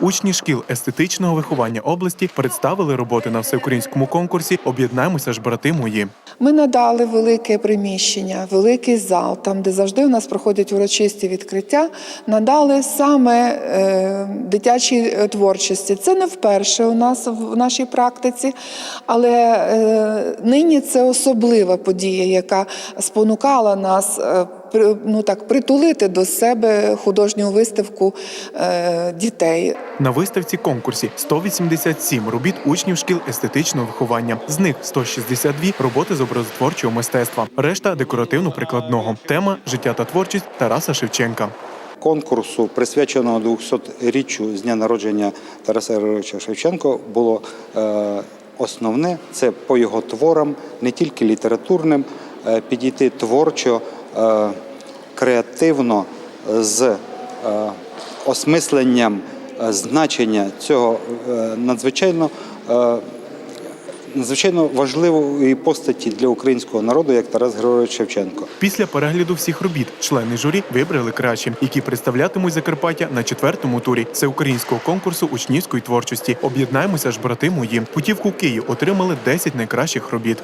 Учні шкіл естетичного виховання області представили роботи на всеукраїнському конкурсі Об'єднаємося ж, брати мої. Ми надали велике приміщення, великий зал, там, де завжди у нас проходять урочисті відкриття. Надали саме е, дитячій е, творчості. Це не вперше у нас в нашій практиці, але е, нині це особлива подія, яка спонукала нас. е, Ну так притулити до себе художню виставку е, дітей. На виставці конкурсі 187 робіт учнів шкіл естетичного виховання. З них 162 роботи з образотворчого мистецтва, решта декоративно-прикладного. Тема життя та творчість Тараса Шевченка. конкурсу, присвяченого 200-річчю з дня народження Тараса Григоровича Шевченко, було е, основне це по його творам, не тільки літературним, підійти творчо, е, креативно з е, осмисленням е, значення цього е, надзвичайно. е, Надзвичайно важливої постаті для українського народу, як Тарас Григорович Шевченко. Після перегляду всіх робіт члени журі вибрали кращі, які представлятимуть Закарпаття на четвертому турі всеукраїнського конкурсу учнівської творчості. Об'єднаємося ж, брати мої. Путівку Київ отримали 10 найкращих робіт.